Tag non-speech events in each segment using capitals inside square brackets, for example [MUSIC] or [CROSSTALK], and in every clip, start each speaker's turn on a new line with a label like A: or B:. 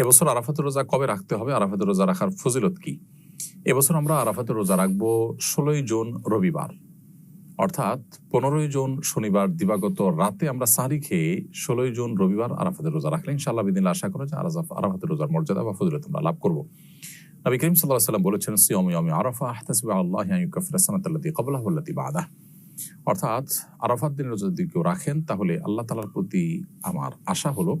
A: এবছর আরাফাতের রোজা কবে রাখতে হবে? আরাফাতের রোজা রাখার ফজিলত কি? এবছর আমরা আরাফাতের রোজা রাখব ষোলোই জুন রবিবার। অর্থাৎ পনেরোই জুন শনিবার দিবাগত রাতে আমরা সারি খেয়ে ষোলোই জুন রবিবার আরাফাতের রোজা রাখলে ইনশাআল্লাহ বিদিন আশা করে যে আরাফা- আরাফাতের রোজার মর্যাদা বা ফজিলত আমরা লাভ করব। নবী করিম সাল্লাহ সাল্লাম বলেছেন, সিয়ম ইয়মি আরাফা আহতাসিবা আল্লাহ ইউকাফির সানাতাল্লাতি কবলাহ আল্লাতি বাদা অর্থাৎ আরাফাত দিনের যদি কেউ রাখেন, তাহলে আল্লাহ তালার প্রতি আমার আশা হলো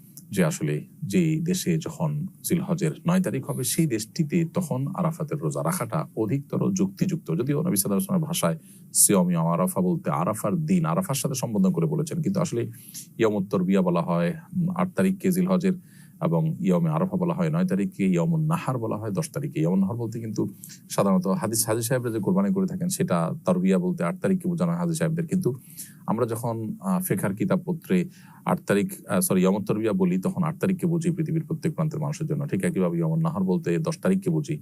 A: যে আসলে যে দেশে যখন জিলহজের নয় তারিখ হবে, সেই দেশটিতে তখন আরাফাতের রোজা রাখাটা অধিকতর যুক্তিযুক্ত। যদিও নবী সাল্লাল্লাহু ভাষায় সিয়মি আরাফা বলতে আরাফার দিন, আরাফার সাথে সম্বোধন করে বলেছেন। কিন্তু আসলে ইয়মুত্তর বিয়া বলা হয়, আট তারিখকে জিলহজের এবং ইয়মে আরফা বলা হয় নয় তারিখকে ইয়মুন নাহার বলা হয়, দশ তারিখে ইয়মুন নাহার বলতে কিন্তু সাধারণত হাদিস হাজি সাহেবরা যে কোরবানি করে থাকেন সেটা তার বিয়া বলতে আট তারিখকে বোঝানো হয় হাজি সাহেবদের। কিন্তু আমরা যখন ফেখার কিতাব পত্রে আট তারিখ সরি ইয়মত্তর বিয়া বলি, তখন আট তারিখকে বুঝি পৃথিবীর প্রত্যেক প্রান্তের মানুষের জন্য। ঠিক একইভাবে ইয়মন নাহার বলতে দশ তারিখকে বুঝি,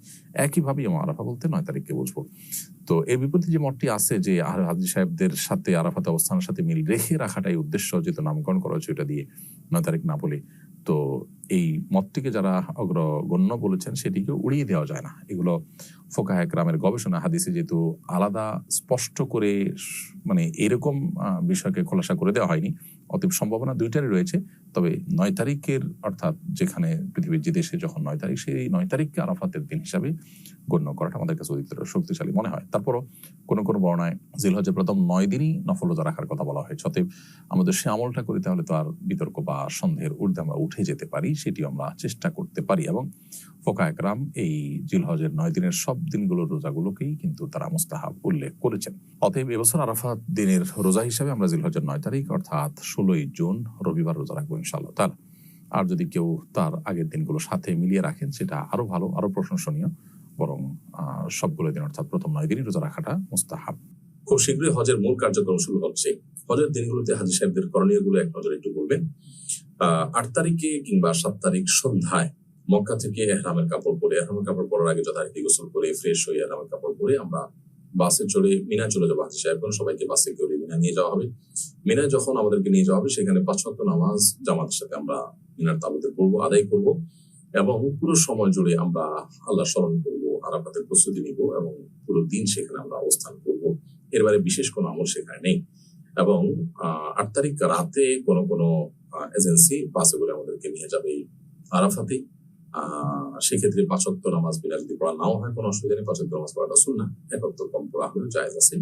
A: একইভাবে ইয়ম আরাফা বলতে নয় তারিখকে বুঝব। তো এর বিপরীতে যে মতটি আছে যে আর হাজি সাহেবদের সাথে আরাফাত অবস্থানের সাথে মিল রেখে রাখাটাই উদ্দেশ্য, যেহেতু নামকরণ করা হয়েছে ওটা দিয়ে নয় তারিখ না বলে। তো এই মতটিকে যারা অগ্রগণ্য বলেছেন সেটিকে উড়িয়ে দেওয়া যায় না। এগুলো ফোকাহ একরামের গবেষণা হাদিসে যেহেতু আলাদা স্পষ্ট করে মানে এরকম বিষয়কে খোলাসা করে দেওয়া হয়নি অতএব সম্ভাবনা দুইটারই রয়েছে। তবে নয় তারিখের অর্থাৎ যেখানে পৃথিবীর যে দেশে যখন নয় তারিখ, সেই নয় তারিখকে আরাফাতের দিন হিসাবে গণ্য করাটা আমাদের কাছে অধিকতর শক্তিশালী মনে হয়। তারপরও কোনো কোনো বর্ণায় জিলহজের প্রথম নয় দিনই নফল রোজা রাখার কথা বলা হয়েছে। অতএব আমাদের সে আমলটা করি তাহলে তো আর বিতর্ক বা সন্দেহের ঊর্ধ্বে আমরা উঠে যেতে পারি সেটি আমরা চেষ্টা করতে পারি। এবং ফোকা একরাম এই জিলহজের নয় দিনের সব দিনগুলোর রোজাগুলোকেই কিন্তু তারা মুস্তাহাব উল্লেখ করেছেন। অতএব এবছর আরাফাত দিনের রোজা হিসাবে আমরা জিলহজের নয় তারিখ অর্থাৎ ষোলোই জুন, রবিবার রোজা রাখব ইনশাআল্লাহ তার আর যদি কেউ তার আগের দিনগুলো সাথে মিলিয়ে রাখেন, সেটা আরও ভালো, আরও প্রশংসনীয়, বরং সবগুলো দিন অর্থাৎ প্রথম নয় দিনই রোজা রাখাটা মুস্তাহাব।
B: খুব শীঘ্রই হজের মূল কার্যক্রম শুরু হচ্ছে। হজের দিনগুলোতে হাজি সাহেবদের করণীয়গুলো এক নজরে একটু বলবেন। আট তারিখে কিংবা সাত তারিখ সন্ধ্যায় মক্কা থেকে এহরামের কাপড় পরে, এহরামের কাপড় পরার আগে যথারীতি গোসল করে ফ্রেশ হয়ে এহরামের কাপড় পরে আমরা বাসে চড়ে মিনা চলে যাব হাজি সাহেব। সবাইকে বাসে করে মিনা নিয়ে যাওয়া হবে। মিনায় যখন আমাদেরকে নিয়ে যাওয়া হবে, সেখানে পাঁচ নামাজ জামাতের সাথে আমরা মিনার তাবুতে পড়ব, আদায় করব এবং পুরো সময় জুড়ে আমরা আল্লাহ স্মরণ করব আরাফাতের প্রস্তুতি নিব এবং পুরো দিন সেখানে আমরা অবস্থান করব। এর বাইরে বিশেষ কোনো আমল সেখানে নেই এবং আট তারিখ রাতে কোনো কোনো এজেন্সি বাসে করে আমাদেরকে নিয়ে যাবে আরাফাতে। সেক্ষেত্রে পাঁচত্ব নামাজ বিনা যদি পড়া নাও হয়, কোনো অসুবিধা নেই। পাঁচত্ব নামাজ পড়াটা শুন না একত্র কম পড়া হলেও জায়েজ আছে।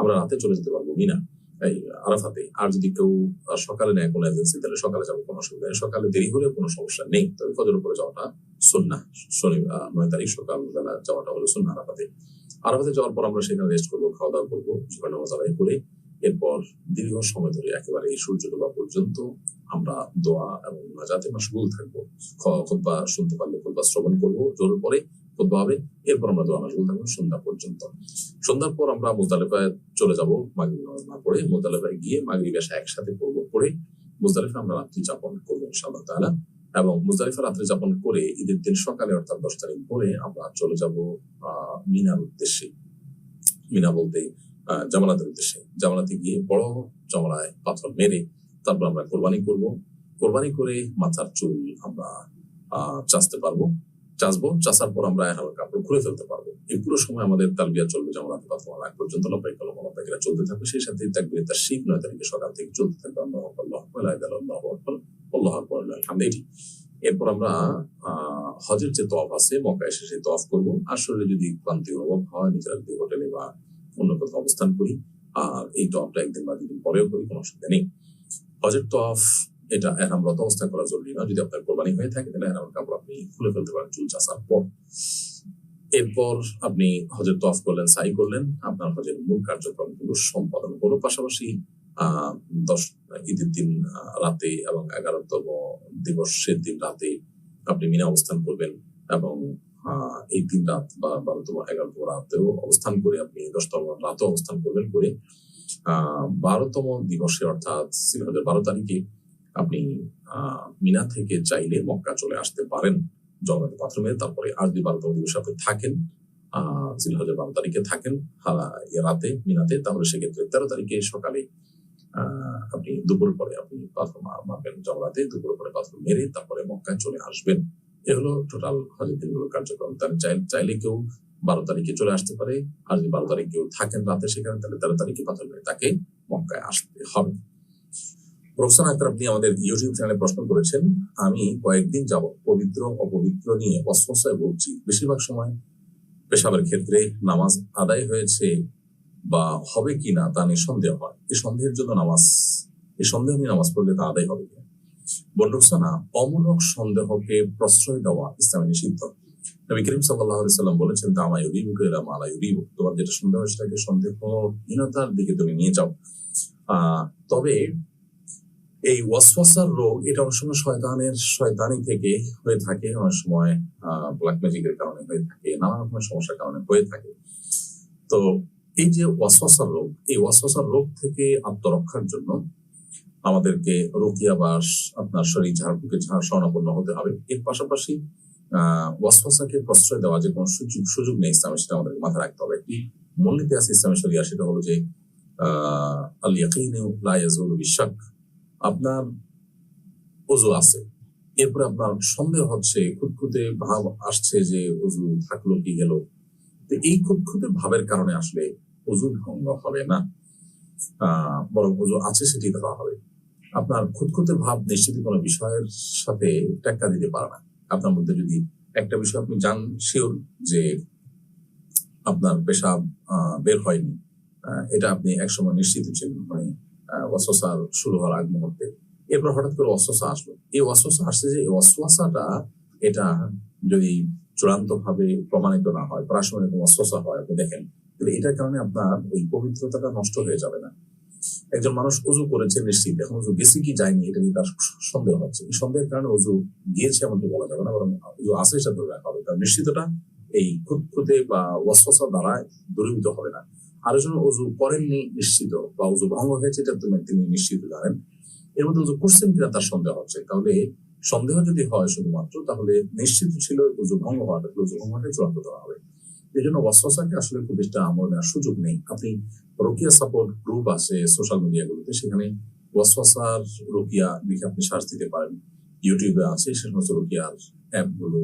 B: আমরা রাতে চলে যেতে পারব মিনা। এই আরাফাতে। আর যদি কেউ সকালে নেয় কোনো এজেন্সি তাহলে সকালে যাব, কোনো অসুবিধা নেই। সকালে দেরি হলে কোনো সমস্যা নেই। তবে ফজর উপরে যাওয়াটা সুন্না শনি নয় তারিখ সকালবেলা যাওয়াটা হলো সুন্না আরাফাতে। আরাফাতে যাওয়ার পর আমরা সেখানে রেস্ট করব খাওয়া দাওয়া করব জুমার নামাজ আদায় করে এরপর দীর্ঘ সময় ধরে একেবারে এই সূর্য ডোবা পর্যন্ত আমরা দোয়া এবং নাজাতে মাসগুল থাকব। খ- খুতবা শুনতে পারলে খুতবা শ্রবণ করব। জোর পরে খুতবা হবে এরপর আমরা দোয়া মাসগুল থাকব সন্ধ্যা পর্যন্ত। সন্ধ্যার পর আমরা মুজদালিফায় চলে যাব, মাগরিব নামাজ না পড়ে মুজদালিফায় গিয়ে মাগরিব এসে একসাথে পড়ব, পড়ে মুজদালিফা আমরা রাত্রি যাপন করব ইনশাআল্লাহ তাআলা। এবং মুজদালিফা রাত্রি যাপন করে ঈদের দিন সকালে অর্থাৎ দশ তারিখ পরে আমরা চলে যাব মিনার উদ্দেশ্যে। মিনা বলতে জামালাতের উদ্দেশ্যে। জামালাতে গিয়ে বড় জমলায় পাথর মেরে তারপর আমরা কোরবানি করব। কোরবানি করে মাথার চুল আমরা আহ চাচতে পারব। চাচবো চাচার পর আমরা এখন কাপড় খুলে ফেলতে পারব। এই পুরো সময় আমাদের তালবিয়া চলবে জামালাতে পাথর আগ পর্যন্ত লব্বাই কলম লব্বাইকরা চলতে থাকবে সেই সাথে তাকবির তার শিখ নয় তারিখে সকাল থেকে চলতে থাকবে। আল্লাহ আল্লাহু আল্লাহু আল্লাহু আকবার, এটি এরপর আমরা হজের যে তফ আছে মক্কা এসে সেই তফ করব। আসলে যদি ক্লান্তি অনুভব হয় নিজের যদি হোটেলে বা অন্য কোথাও অবস্থান করি আর এই তফটা একদিন বা দুদিন পরেও করি কোনো অসুবিধা নেই। হজের তফ এটা এহরামরত অবস্থা করা জরুরি না। যদি আপনার কোরবানি হয়ে থাকে, তাহলে এহরামের কাপড় আপনি খুলে ফেলতে পারেন চুল চাষার পর। এরপর আপনি হজের তফ করলেন, সাই করলেন। আপনার হজের মূল কার্যক্রমগুলো সম্পাদন করল পাশাপাশি দশ, ঈদের দিন রাতে এবং এগারোতম দিবসের দিন রাতে আপনি মিনা অবস্থান করবেন এবং এই দিন রাত বা বারোতম, এগারোতম রাতেও অবস্থান করে আপনি দশতম রাতেও অবস্থান করবেন করে আহ বারোতম দিবসে অর্থাৎ বারো তারিখে আপনি মিনা থেকে চাইলে মক্কা চলে আসতে পারেন জগন্নাথ বাথরুমে। তারপরে আর যদি বারোতম দিবসে আপনি থাকেন জিলহজের বারো তারিখে থাকেন রাতে, মিনাতে। তাহলে সেক্ষেত্রে তেরো তারিখে সকালে আপনি দুপুর পরে আপনি পাথর মা- মারবেন জগরাতে দুপুর পরে পাথর মেরে তারপরে মক্কায় চলে আসবেন। এ হলো টোটাল হজের দিনগুলো কার্যক্রম। তার চাইলে কেউ বারো তারিখে চলে আসতে পারে। আর যদি বারো তারিখ কেউ থাকেন রাতে সেখানে, তাহলে তেরো তারিখে পাথর মেরে তাকে মক্কায় আসতে হবে। রোকসান আক্তার আপনি আমাদের ইউটিউব চ্যানেলে প্রশ্ন করেছেন, আমি কয়েকদিন যাব পবিত্র, অপবিত্র নিয়ে অস্বস্থায় ভুগছি বেশিরভাগ সময় পেশাবের ক্ষেত্রে নামাজ আদায় হয়েছে বা হবে কিনা তা নিয়ে সন্দেহ হয়। এই সন্দেহের জন্য নামাজ এই সন্দেহ নিয়ে নামাজ পড়লে তা আদায় হবে কিনা বন্ডকসানা অমূলক সন্দেহকে প্রশ্রয় দেওয়া ইসলামে নিষিদ্ধ। নবী করিম সাল্লাহ সাল্লাম বলেছেন তা আমায় ইউরিবুক এরা মালা তোমার যেটা সন্দেহ সেটাকে সন্দেহহীনতার দিকে তুমি নিয়ে যাও। তবে এই ওয়াসওয়াসার রোগ, এটা অনেক সময় শয়তানের, শয়তানি থেকে হয়ে থাকে, অনেক সময় ব্ল্যাক ম্যাজিকের কারণে হয়ে থাকে, নানা রকমের সমস্যার কারণে হয়ে থাকে। তো এই যে ওয়াসওয়াসার রোগ, এই ওয়াসওয়াসার রোগ থেকে আত্মরক্ষার জন্য আমাদেরকে রোকিয়া বাস আপনার শরীর ঝাড়ফুঁকে ঝাড়, স্বর্ণাপন্ন হতে হবে। এর পাশাপাশি আহ ওয়াসওয়াসাকে প্রশ্রয় দেওয়া যে কোনো সুযোগ সুযোগ নেই ইসলামে, সেটা আমাদেরকে মাথায় রাখতে হবে। একটি মূলনীতি আছে ইসলামের শরিয়া, সেটা হলো যে আহ আল ইয়াকিনু লা বিশাক আপনার অজু আছে। এরপরে আপনার সন্দেহ হচ্ছে, খুঁতখুঁতে ভাব আসছে যে অজু থাকল কি গেল। তো এই খুঁতখুঁতে ভাবের কারণে আসলে অজু ভঙ্গ হবে না। বরং অজু আছে সেটি ধরা হবে। আপনার খুঁতখুঁতে ভাব নিশ্চিত কোনো বিষয়ের সাথে টেক্কা দিতে পারে না। আপনার মধ্যে যদি একটা বিষয় আপনি জান শিওর যে আপনার পেশাব বের হয়নি এটা আপনি একসময় নিশ্চিত ছিলেন মানে অস্বসার শুরু হওয়ার আগ মুহূর্তে। এরপর হঠাৎ করে অস্বসা আসলো। এই অস্বসা আসছে যে এই অস্বসাটা এটা যদি চূড়ান্ত ভাবে প্রমাণিত না হয়, প্রাসঙ্গিক এরকম অস্বসা হয়, আপনি দেখেন, তাহলে এটার কারণে আপনার ওই পবিত্রতাটা নষ্ট হয়ে যাবে না। একজন মানুষ উজু করেছে নিশ্চিত, এখন উজু গেছে কি যায়নি, এটা নিয়ে তার সন্দেহ হচ্ছে। এই সন্দেহের কারণে উজু গিয়েছে এমনটি বলা যাবে না, বরং উজু আছে সেটা ধরে রাখা হবে। কারণ নিশ্চিতটা এই খুঁতখুঁতে বা ওয়াসওয়াসা দ্বারা দূরীভূত হবে না। আরেকজন অজু করেননি নিশ্চিত বা অজু ভঙ্গ হয়েছে, এটা তুমি তিনি নিশ্চিত জানেন। এর মধ্যে উজু করছেন কিনা তার সন্দেহ হচ্ছে। তাহলে সন্দেহ যদি হয় শুধুমাত্র, তাহলে নিশ্চিত ছিল অজু ভঙ্গ হওয়াটা, তাহলে উজু ভঙ্গ হওয়াটাই চূড়ান্ত ধরা হবে। এই জন্য ওয়াসওয়াসাকে আসলে খুব বেশি আমল নেওয়ার সুযোগ নেই। আপনি রোকিয়া সাপোর্ট গ্রুপ আছে সোশ্যাল মিডিয়াগুলোতে, সেখানে ওয়াসওয়াসার রোকিয়া লিখে আপনি সার্চ দিতে পারেন। ইউটিউবে আছে সে সমস্ত রোকিয়ার অ্যাপগুলো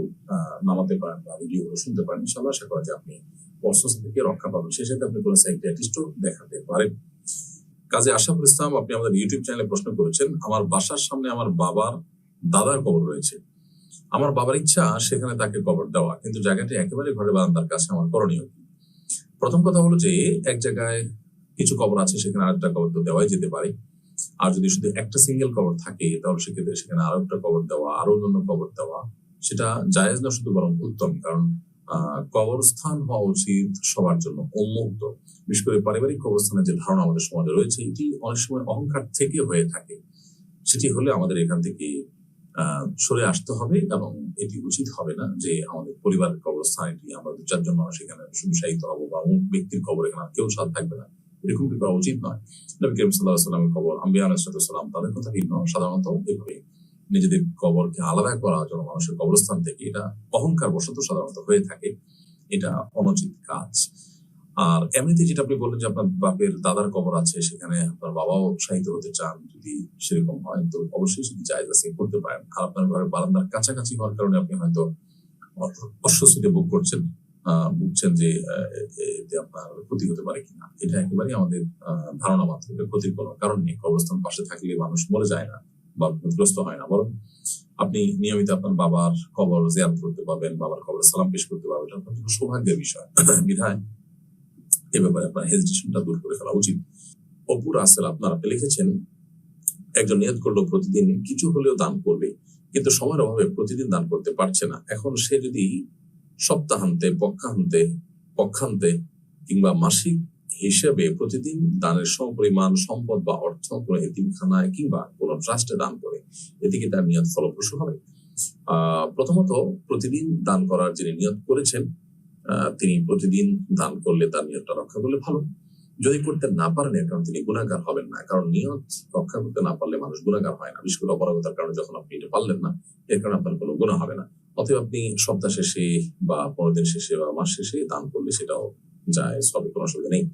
B: নামাতে পারেন বা ভিডিওগুলো শুনতে পারেন ইনশাল্লাহ আশা করা যায় আপনি ওয়াসওয়াসা থেকে রক্ষা পাবেন। সেই সাথে আপনি কোনো সাইকিয়াট্রিস্টও দেখাতে পারেন। কাজে আশাফুল ইসলাম, আপনি আমাদের ইউটিউব চ্যানেলে প্রশ্ন করেছেন, আমার বাসার সামনে আমার বাবার দাদার কবর রয়েছে। আমার বাবার ইচ্ছা সেখানে তাকে কবর দেওয়া, কিন্তু জায়গাটি একেবারে ঘরে বারান্দার কাছে আমার করণীয়? প্রথম কথা হলো যে, এক জায়গায় কিছু কবর আছে, সেখানে আরেকটা কবর তো দেওয়াই যেতে পারে। আর যদি শুধু একটা সিঙ্গেল কবর থাকে, তাহলে সেক্ষেত্রে সেখানে আরও একটা কবর দেওয়া, আরও অন্য কবর দেওয়া, সেটা জায়েজ না শুধু বরং উত্তম। কারণ কবরস্থান হওয়া উচিত সবার জন্য, উন্মুক্ত। বিশেষ করে পারিবারিক কবরস্থানের যে ধারণা আমাদের সমাজে রয়েছে, এটি অনেক সময় অহংকার থেকে হয়ে থাকে। সেটি হলে আমাদের এখান থেকে সরে আসতে হবে এবং এটি উচিত হবে না যে আমাদের পরিবারের কবরস্থান, এটি আমরা দু চারজন মানুষ এখানে শুধু হব বা অমুক ব্যক্তির কবর এখানে কেউ সাথ থাকবে না। এরকম কি করা উচিত নয়। নবী করিম সাল্লাহ সাল্লামের কবর, আম্বিয়া আলাইসালাম তাদের কথা ভিন্ন। সাধারণত এভাবে নিজেদের কবরকে আলাদা করা মানুষের কবরস্থান থেকে এটা অহংকার বশত সাধারণত হয়ে থাকে। এটা অনুচিত কাজ। আর এমনিতে যেটা আপনি বললেন যে আপনার বাপের দাদার কবর আছে, সেখানে আপনার বাবাও উৎসাহিত হতে চান যদি সেরকম হয়, তো অবশ্যই সেটি জায়গা আছে করতে পারেন। আর আপনার ঘরের বারান্দার কাছাকাছি হওয়ার কারণে আপনি হয়তো অস্বস্তিতে বুক করছেন। বুঝছেন যে আপনার ক্ষতি হতে পারে কিনা। এটা একেবারেই আমাদের ধারণা মাত্র, এটা ক্ষতির কোনো কারণ নেই। কবরস্থান পাশে থাকলে মানুষ মরে যায় না বা ক্ষতিগ্রস্ত হয় না। বরং আপনি নিয়মিত আপনার বাবার কবর জিয়ারত করতে পারবেন, বাবার কবর সালাম পেশ করতে পারবেন। এটা আপনার সৌভাগ্যের বিষয়। [CLEARS THROAT] বিধায় এ ব্যাপারে আপনার হেজিটেশনটা দূর করে ফেলা উচিত। অপুর আসেল আপনার আপনি লিখেছেন, একজন নিয়ত করল প্রতিদিন, কিছু হলেও দান করবে, কিন্তু সময়ের অভাবে প্রতিদিন দান করতে পারছে না। এখন সে যদি সপ্তাহান্তে, পক্ষান্তে পক্ষান্তে কিংবা মাসিক হিসেবে প্রতিদিন দানের সমপরিমাণ সম্পদ বা অর্থ কোনো এতিমখানায় কিংবা কোনো ট্রাস্টে দান করে। এতে কি তার নিয়ত ফলপ্রসূ হবে? প্রথমত প্রতিদিন দান করার যিনি নিয়ত করেছেন তিনি প্রতিদিন দান করলে তার নিয়তটা রক্ষা করলে ভালো। যদি করতে না পারেন কারণে তিনি গুণাগার হবেন না। কারণ নিয়ত রক্ষা করতে না পারলে মানুষ গুণাগার হয় না। বিশেষ করে অপরাগতার কারণে যখন আপনি এটা পারলেন না, এর কারণে আপনার কোনো গুণা হবে না। অতএব আপনি সপ্তাহ শেষে বা পরের দিন শেষে বা মাস শেষে দান করলে সেটাও যায় সবে কোনো অসুবিধা নেই।